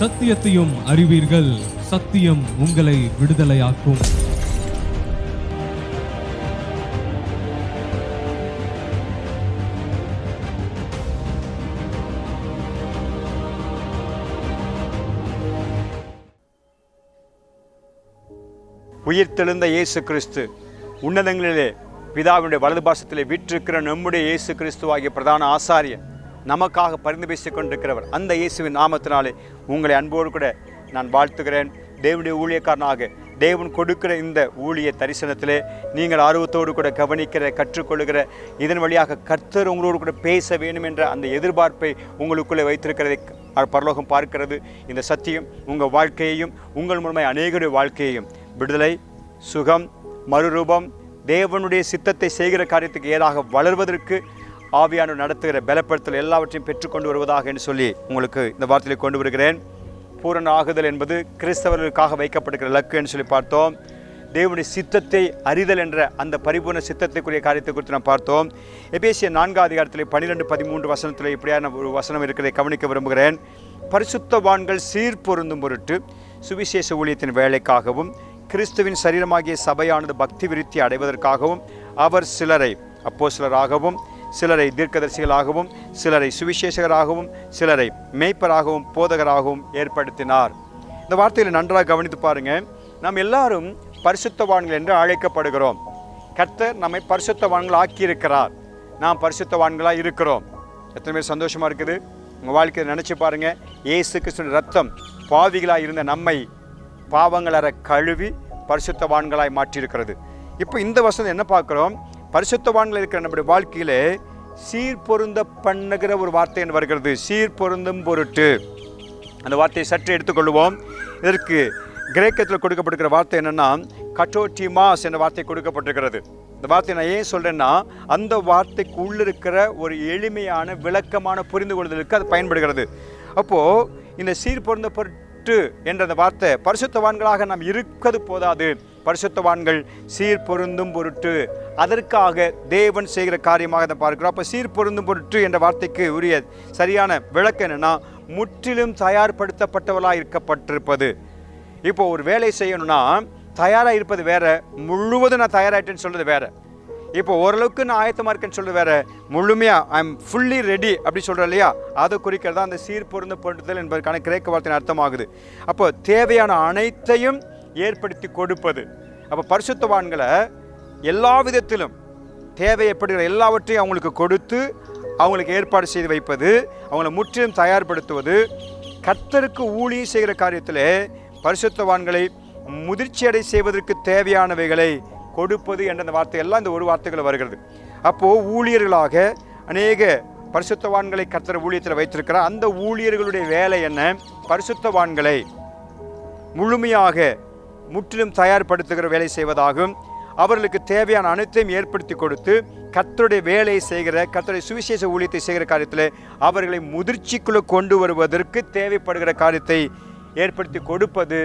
சத்தியத்தையும் அறிவீர்கள். சத்தியம் உங்களை விடுதலையாக்கும். உயிர்த்தெழுந்த இயேசு கிறிஸ்து உன்னதங்களிலே பிதாவினுடைய வலது பாசத்திலே விற்றிருக்கிற நம்முடைய இயேசு கிறிஸ்துவாகிய பிரதான ஆசாரியன் நமக்காக பரிந்து பேசிக் கொண்டிருக்கிறவர். அந்த இயேசுவின் நாமத்தினாலே உங்களை அன்போடு கூட நான் வாழ்த்துகிறேன். தேவனுடைய ஊழியக்காரனாக தேவன் கொடுக்கிற இந்த ஊழிய தரிசனத்திலே நீங்கள் ஆர்வத்தோடு கூட கவனிக்கிற கற்றுக்கொள்கிற இதன் வழியாக கர்த்தர் உங்களோடு கூட பேச வேண்டும் என்ற அந்த எதிர்பார்ப்பை உங்களுக்குள்ளே வைத்திருக்கிறதை பரலோகம் பார்க்கிறது. இந்த சத்தியம் உங்கள் வாழ்க்கையையும் உங்கள் மூலமாக அநேகருடைய வாழ்க்கையையும் விடுதலை சுகம் மறுரூபம் தேவனுடைய சித்தத்தை செய்கிற காரியத்துக்கு ஏதாக வளர்வதற்கு ஆவியானவர் நடத்துகிற பலப்படுத்தல் எல்லாவற்றையும் பெற்றுக்கொண்டு வருவதாக என்று சொல்லி உங்களுக்கு இந்த வார்த்தையை கொண்டு வருகிறேன். பூரண ஆகுதல் என்பது கிறிஸ்தவர்களுக்காக வைக்கப்படுகிற இலக்கு என்று சொல்லி பார்த்தோம். தேவனுடைய சித்தத்தை அறிதல் என்ற அந்த பரிபூர்ண சித்தத்தைக்குரிய காரியத்தை குறித்து நாம் பார்த்தோம். எபேசிய நான்காம் அதிகாரத்தில் பன்னிரெண்டு பதிமூன்று வசனத்தில் இப்படியான ஒரு வசனம் இருக்கிறதை கவனிக்க விரும்புகிறேன். பரிசுத்தவான்கள் சீர்பொருந்தும் பொருட்டு சுவிசேஷ ஊழியத்தின் வேலைக்காகவும் கிறிஸ்துவின் சரீரமாகிய சபையானது பக்தி விருத்தி அடைவதற்காகவும் அவர் சிலரை அப்போ சிலராகவும் சிலரை தீர்க்கதரிசிகளாகவும் சிலரை சுவிசேஷகராகவும் சிலரை மேய்ப்பராகவும் போதகராகவும் ஏற்படுத்தினார். இந்த வார்த்தையில் நன்றாக கவனித்து பாருங்க. நாம் எல்லாரும் பரிசுத்தவான்கள் என்று அழைக்கப்படுகிறோம். கர்த்தர் நம்மை பரிசுத்தவான்கள் ஆக்கியிருக்கிறார் நாம் பரிசுத்தவான்களாக இருக்கிறோம். எத்தனை பேர் சந்தோஷமாக இருக்குது? உங்கள் வாழ்க்கையை நினச்சி பாருங்கள் ஏசு கிறிஸ்துவின் ரத்தம் பாவிகளாக இருந்த நம்மை பாவங்களற கழுவி பரிசுத்தவான்களாய் மாற்றியிருக்கிறது. இப்போ இந்த வசனம் என்ன பார்க்குறோம்? பரிசுத்தவான்கள் இருக்கிற நம்முடைய வாழ்க்கையிலே சீர்பொருந்த பண்ணுகிற ஒரு வார்த்தை என்று வருகிறது. சீர்பொருந்தும் பொருட்டு. அந்த வார்த்தையை சற்று எடுத்துக்கொள்வோம். இதற்கு கிரேக்கத்தில் கொடுக்கப்படுகிற வார்த்தை என்னென்னா கட்டோட்டிமாஸ் என்ற வார்த்தை கொடுக்கப்பட்டிருக்கிறது. இந்த வார்த்தையை நான் ஏன் சொல்கிறேன்னா அந்த வார்த்தைக்கு உள்ளிருக்கிற ஒரு எளிமையான விளக்கமான புரிந்து கொள்வதற்கு அது பயன்படுகிறது. அப்போது இந்த சீர்பொருந்த பொருட்டு என்ற அந்த வார்த்தை பரிசுத்தவான்களாக நாம் இருக்கிறது போதாது. பரிசுத்தவான்கள் சீர்பொருந்தும் பொருட்டு அதற்காக தேவன் செய்கிற காரியமாக அதை பார்க்கிறோம். அப்போ சீர்பொருந்தும் பொருட்டு என்ற வார்த்தைக்கு உரிய சரியான விளக்கம் என்னன்னா முற்றிலும் தயார்படுத்தப்பட்டவளாக இருக்கப்பட்டிருப்பது. இப்போ ஒரு வேலை செய்யணும்னா தயாராக இருப்பது வேற முழுவதும் நான் தயாராகிட்டேன்னு சொல்கிறது வேற. இப்போ ஓரளவுக்கு நான் ஆயத்தமாக இருக்கேன்னு சொல்கிறது வேற. முழுமையாக ஐ எம் ஃபுல்லி ரெடி அப்படி சொல்கிறேன் இல்லையா? அதை குறிக்கிறது தான் அந்த சீர்பொருந்த பொருத்துதல் என்பதற்கான கிரேக்க வார்த்தையின் அர்த்தமாகுது. அப்போ தேவையான அனைத்தையும் ஏற்படுத்தி கொடுப்பது. அப்போ பரிசுத்தவான்களை எல்லா விதத்திலும் தேவைப்படுகிற எல்லாவற்றையும் அவங்களுக்கு கொடுத்து அவங்களுக்கு ஏற்பாடு செய்து வைப்பது அவங்கள முற்றிலும் தயார்படுத்துவது கர்த்தருக்கு ஊழியம் செய்கிற காரியத்தில் பரிசுத்தவான்களை முதிர்ச்சியடை செய்வதற்கு தேவையானவைகளை கொடுப்பது என்ற அந்த வார்த்தையெல்லாம் இந்த ஒரு வார்த்தைகள் வருகிறது. அப்போது ஊழியர்களாக அநேக பரிசுத்தவான்களை கர்த்தர் ஊழியத்தில் வைத்திருக்கிறார். அந்த ஊழியர்களுடைய வேலை என்ன? பரிசுத்தவான்களை முழுமையாக முற்றிலும் தயார்படுத்துகிற வேலை செய்வதாகும். அவர்களுக்கு தேவையான அனைத்தையும் ஏற்படுத்தி கொடுத்து கத்தருடைய வேலையை செய்கிற கத்தருடைய சுவிசேஷ ஊழியத்தை செய்கிற காரியத்தில் அவர்களை முதிர்ச்சிக்குள்ளே கொண்டு வருவதற்கு தேவைப்படுகிற காரியத்தை ஏற்படுத்தி கொடுப்பது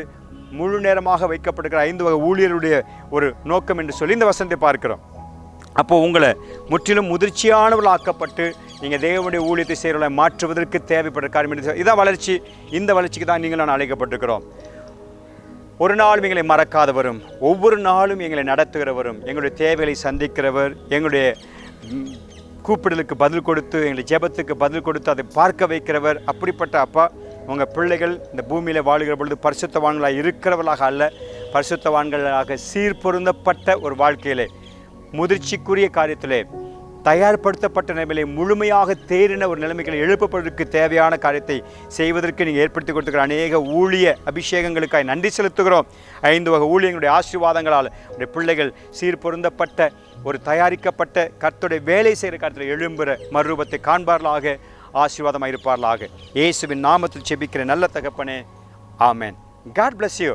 முழு நேரமாக வைக்கப்படுகிற ஐந்து வகை ஊழியருடைய ஒரு நோக்கம் என்று சொல்லி இந்த வசனத்தை பார்க்கிறோம். அப்போது உங்களை முற்றிலும் முதிர்ச்சியானவர்களாக்கப்பட்டு நீங்கள் தேவனுடைய ஊழியத்தை செய்கிறவர்களை மாற்றுவதற்கு தேவைப்படுற காரியம் என்று இதான் வளர்ச்சி. இந்த வளர்ச்சிக்கு தான் நீங்கள் நான் அழைக்கப்பட்டிருக்கிறோம். ஒரு நாளும் எங்களை மறக்காதவரும். ஒவ்வொரு நாளும் எங்களை நடத்துகிறவரும். எங்களுடைய தேவைகளை சந்திக்கிறவர் எங்களுடைய கூப்பிடலுக்கு பதில் கொடுத்து எங்களுடைய ஜெபத்துக்கு பதில் கொடுத்து அதை பார்க்க வைக்கிறவர். அப்படிப்பட்ட அப்பா உங்கள் பிள்ளைகள் இந்த பூமியில் வாழுகிற பொழுது பரிசுத்தவான்களாக இருக்கிறவர்களாக அல்ல. பரிசுத்தவான்களாக சீர்பொருந்தப்பட்ட ஒரு வாழ்க்கையிலே முதிர்ச்சிக்குரிய காரியத்திலே தயார்படுத்தப்பட்ட நிலைமையிலே முழுமையாக தேறின ஒரு நிலைமைகளை எழுப்பப்படுவதற்கு தேவையான காரியத்தை செய்வதற்கு நீங்கள் ஏற்படுத்தி கொடுத்துக்கிற அநேக ஊழிய அபிஷேகங்களுக்காய் நன்றி செலுத்துகிறோம். ஐந்து வகை ஊழியங்களுடைய ஆசீர்வாதங்களால் உடைய பிள்ளைகள் சீர்பொருந்தப்பட்ட ஒரு தயாரிக்கப்பட்ட கர்த்துடைய வேலை செய்கிற காரியத்தில் எழும்புற மறுரூபத்தை காண்பார்களாக ஆசீர்வாதமாக இருப்பார்களாக. இயேசுவின் நாமத்தில் செபிக்கிற நல்ல தகப்பனே ஆமேன். God bless you